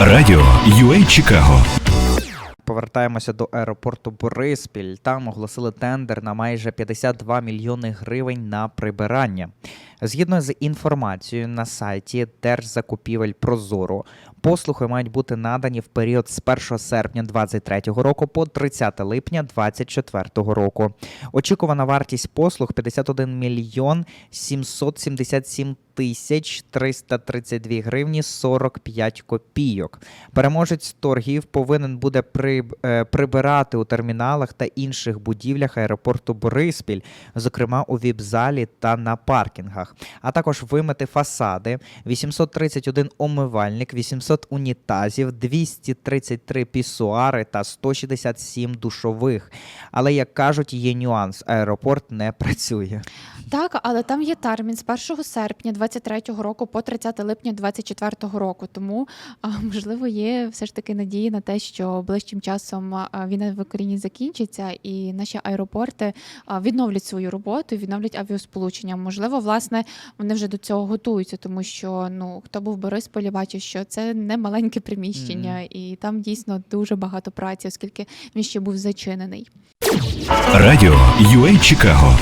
Радіо UA Чикаго. Повертаємося до аеропорту Бориспіль. Там оголосили тендер на майже 52 мільйони гривень на прибирання. Згідно з інформацією на сайті Держзакупівель Прозоро, послуги мають бути надані в період з 1 серпня 2023 року по 30 липня 2024 року. Очікувана вартість послуг 51 мільйон 777 тисяч 332 гривні 45 копійок. Переможець торгів повинен буде при, е, прибирати у терміналах та інших будівлях аеропорту Бориспіль, зокрема у віп-залі та на паркінгах, а також вимити фасади, 831 омивальник, 800 унітазів, 233 пісуари та 167 душових. Але як кажуть, є нюанс: аеропорт не працює. Так, але там є термін з 1 серпня 23-го року по 30 липня 24-го року. Тому можливо є все ж таки надії на те, що ближчим часом війна в Україні закінчиться, і наші аеропорти відновлять свою роботу, відновлять авіасполучення. Можливо, власне, вони вже до цього готуються, тому що ну хто був в Борисполі, бачив, що це не маленьке приміщення, і там дійсно дуже багато праці, оскільки він ще був зачинений. Радіо UA Чикаго.